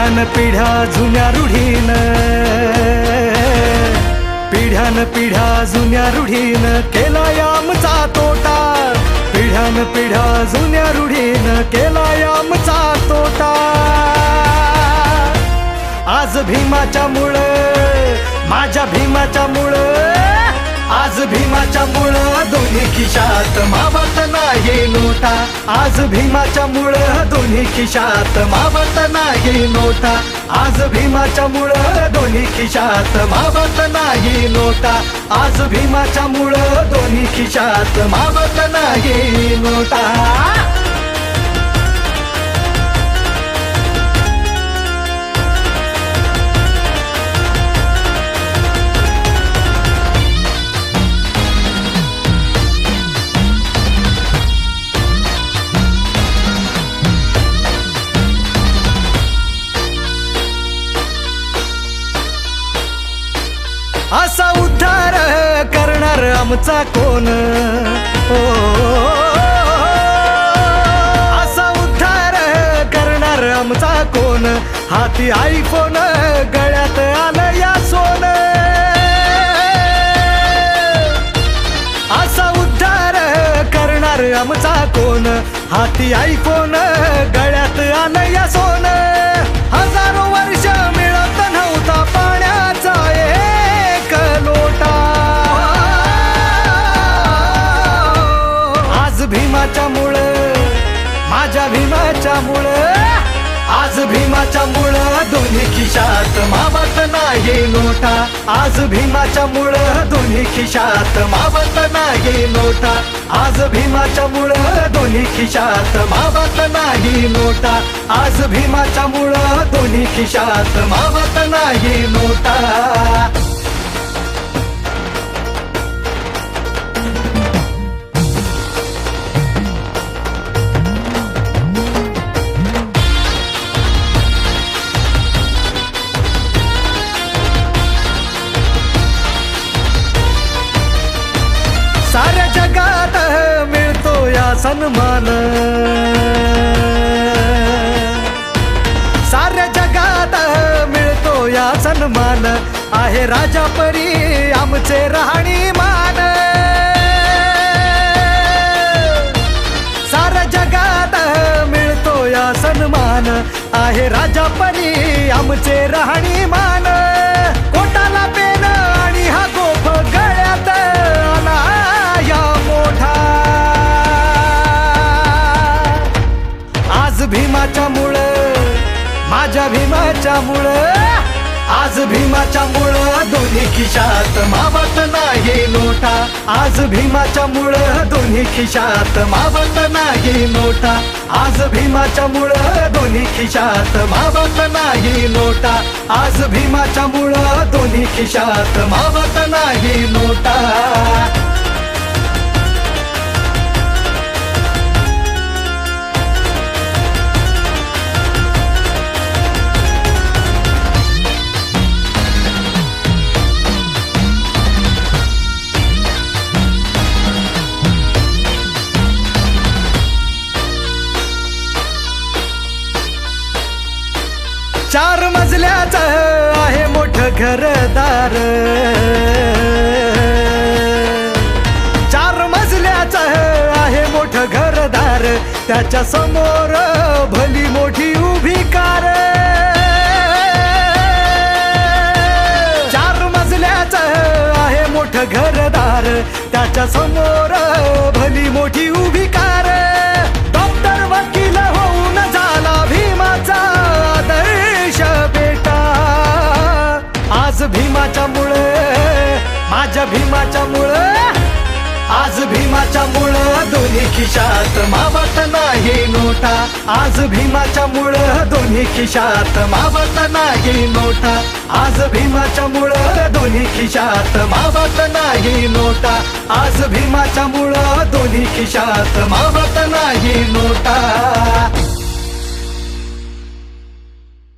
पिढ्यान पिढ्या जुन्या रूढीन. पिढ्यान पिढ्या जुन्या रूढीन केला यामचा तोटा. पिढ्यान पिढ्या जुन्या रूढीन केला यामचा तोटा. आज भीमाच्या मुळे माझ्या भीमाच्या मुळे आज भीमाच्या मुळं दोन्ही खिशात मावत नाही नोटा. आज भीमाच्या मुळं दोन्ही खिशात मावत नाही नोटा. आज भीमाच्या मुळं दोन्ही खिशात मावत नाही नोटा. आज भीमाच्या मुळं दोन्ही खिशात मावत नाही नोटा. असा उद्धार करणार आमचा कोण? हो. असा उद्धार करणार आमचा कोण? हाती आईफोन गळ्यात आलं या सोन. असा उद्धार करणार आमचा कोण? हाती आईफोन गळ्यात आलं या सोन. भीमाच्या मुळ माझ्या भीमाच्या मुळ आज भीमाच्या मुळं दोन्ही खिशात मावत नाही नोटा. आज भीमाच्या मुळं दोन्ही खिशात मावत नाही नोटा. आज भीमाच्या मुळं दोन्ही खिशात मावत नाही नोटा. आज भीमाच्या मुळं दोन्ही खिशात मावत नाही नोटा. या सन्मान साऱ्या जगात मिळतो या सन्मान आहे राजा परी आमचे राहणीमान साऱ्या जगात मिळतो या सन्मान आहे राजा परी आमचे राहणी मान. आज भीमाच्या मुळं माझ्या भीमाच्या मुळं आज भीमाच्या मुळं दोन्ही खिशात मावत नाही नोटा. आज भीमाच्या मुळं दोन्ही खिशात मावत नाही नोटा. आज भीमाच्या मुळं दोन्ही खिशात मावत नाही नोटा. आज भीमाच्या मुळं दोन्ही खिशात मावत नाही नोटा. त्याच्यासमोर भली मोठी उभी कार. चार मजल्याच आहे मोठ घरदार. त्याच्यासमोर भली मोठी उभी कार. डॉक्टर वकील होऊन झाला भीमाचा आदर्श बेटा. आज भीमाच्या मुळे माझ्या भीमाच्या मुळे आज भीमाच्या मुळं दोन्ही खिशात मावा नोटा. आज भीमाच्या मुळं दोन्ही खिशात मावत नाही नोटा. आज भीमाच्या मुळ दोन्ही खिशात मावत नाही नोटा. आज भीमाच्या मुळं दोन्ही खिशात मावत नाही नोटा.